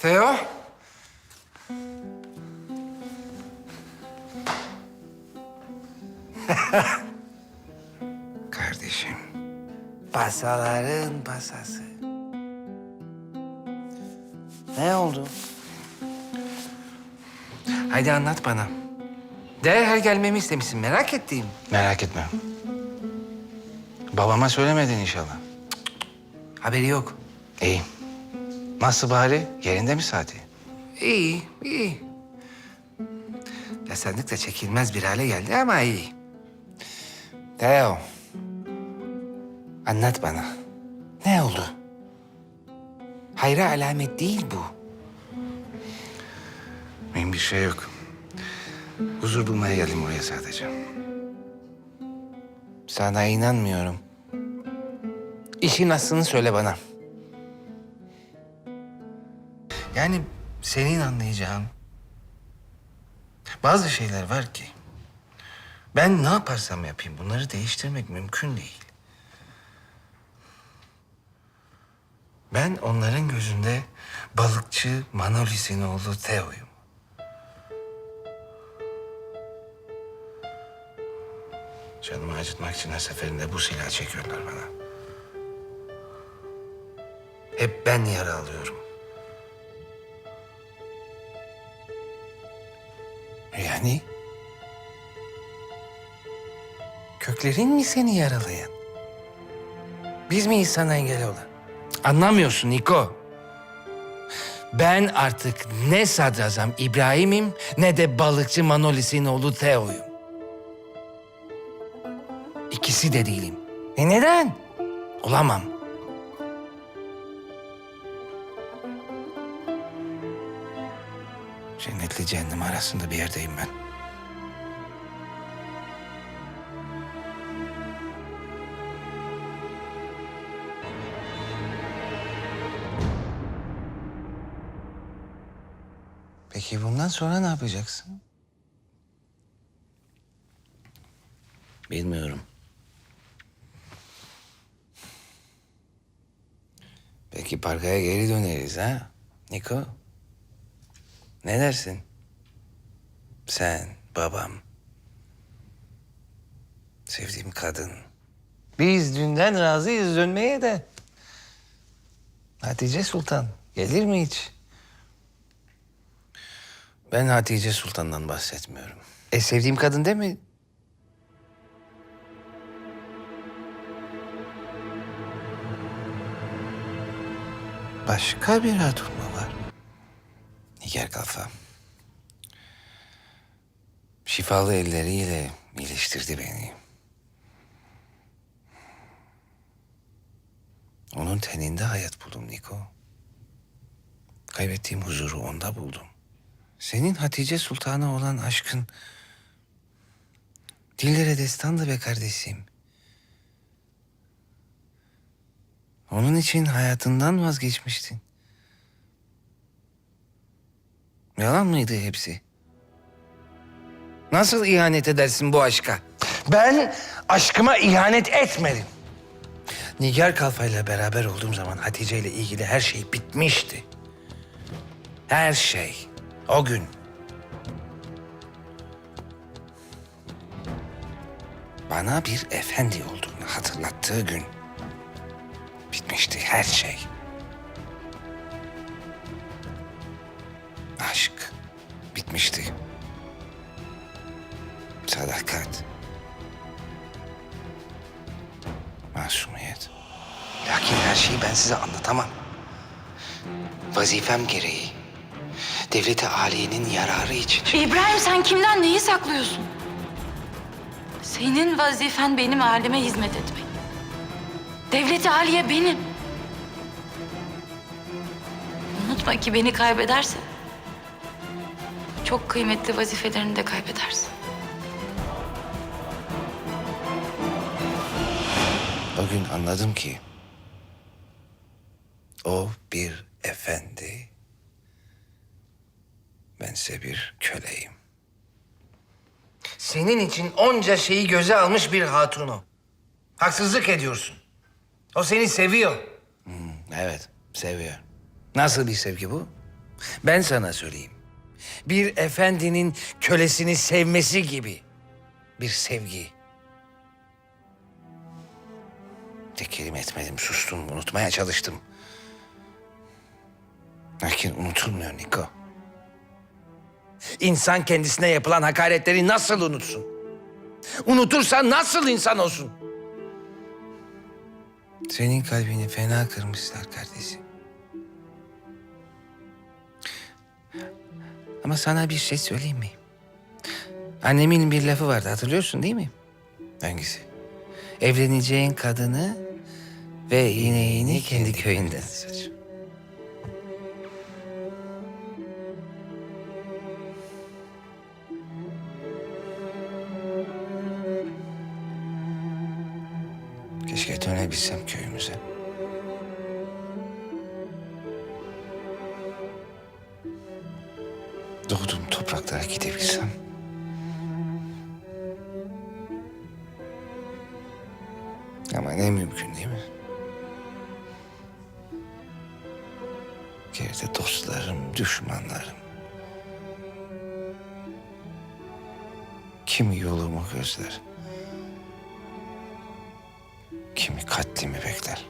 Theo? Kardeşim, pasaların pasası. Ne oldu? Haydi anlat bana. Derhal gelmemi istemişsin, merak ettiğim. Merak etme. Babama söylemedin inşallah. Haberi yok. İyi. Nasıl bari? Yerinde mi saati? İyi, iyi. Yasanlık da çekilmez bir hale geldi ama iyi. Theo, anlat bana. Ne oldu? Hayra alamet değil bu. Benim bir şey yok. Huzur bulmaya geldim buraya sadece. Sana inanmıyorum. İşin aslını söyle bana. Yani senin anlayacağın bazı şeyler var ki ben ne yaparsam yapayım bunları değiştirmek mümkün değil. Ben onların gözünde balıkçı Manolis'in oğlu Theo'yum. Canımı acıtmak için her seferinde bu silahı çekiyorlar bana. Hep ben yara alıyorum. Yani? Köklerin mi seni yaralayan? Biz miyiz sana engel olan? Anlamıyorsun Niko. Ben artık ne sadrazam İbrahim'im ne de balıkçı Manolis'in oğlu Theo'yum. İkisi de değilim. E neden? Olamam. Cennetle cehennem arasında bir yerdeyim ben. Peki bundan sonra ne yapacaksın? Bilmiyorum. Peki parkaya geri döneriz ha? Niko? Ne dersin? Sen, babam. Sevdiğim kadın. Biz dünden razıyız dönmeye de. Hatice Sultan gelir mi hiç? Ben Hatice Sultan'dan bahsetmiyorum. E sevdiğim kadın değil mi? Başka bir hatun mu var? Nigar Kalfa. Şifalı elleriyle iyileştirdi beni. Onun teninde hayat buldum Niko. Kaybettiğim huzuru onda buldum. Senin Hatice Sultan'a olan aşkın dillere destandı be kardeşim. Onun için hayatından vazgeçmiştin. Yalan mıydı hepsi? Nasıl ihanet edersin bu aşka? Ben aşkıma ihanet etmedim. Nigar Kalfa ile beraber olduğum zaman Hatice ile ilgili her şey bitmişti. Her şey. O gün. Bana bir efendi olduğunu hatırlattığı gün. Bitmişti her şey. Aşk bitmişti. Sadakat. Masumiyet. Lakin her şeyi ben size anlatamam. Vazifem gereği. Devlete aliyenin yararı için. İbrahim sen kimden neyi saklıyorsun? Senin vazifen benim halime hizmet etmek. Devleti Aliye benim. Unutma ki beni kaybederse çok kıymetli vazifelerini de kaybedersin. O gün anladım ki o bir efendi. bense bir köleyim. Senin için onca şeyi göze almış bir hatunu. Haksızlık ediyorsun. O seni seviyor. evet, seviyor. Nasıl bir sevgi bu? Ben sana söyleyeyim. Bir efendinin kölesini sevmesi gibi bir sevgi. Tek kelime etmedim, sustum, unutmaya çalıştım. Lakin unutulmuyor Niko. İnsan kendisine yapılan hakaretleri nasıl unutsun? Unutursa nasıl insan olsun? Senin kalbini fena kırmışlar kardeşim. Ama sana bir şey söyleyeyim mi? Annemin bir lafı vardı hatırlıyorsun değil mi? Hangisi? Evleneceğin kadını ve ineğini kendi köyünden seç. Dönebilsem köyümüze. Doğduğum topraklara gidebilsem. Ama ne mümkün değil mi? Geride dostlarım, düşmanlarım. Kimi yolumu gözler, kimi katlimi bekler.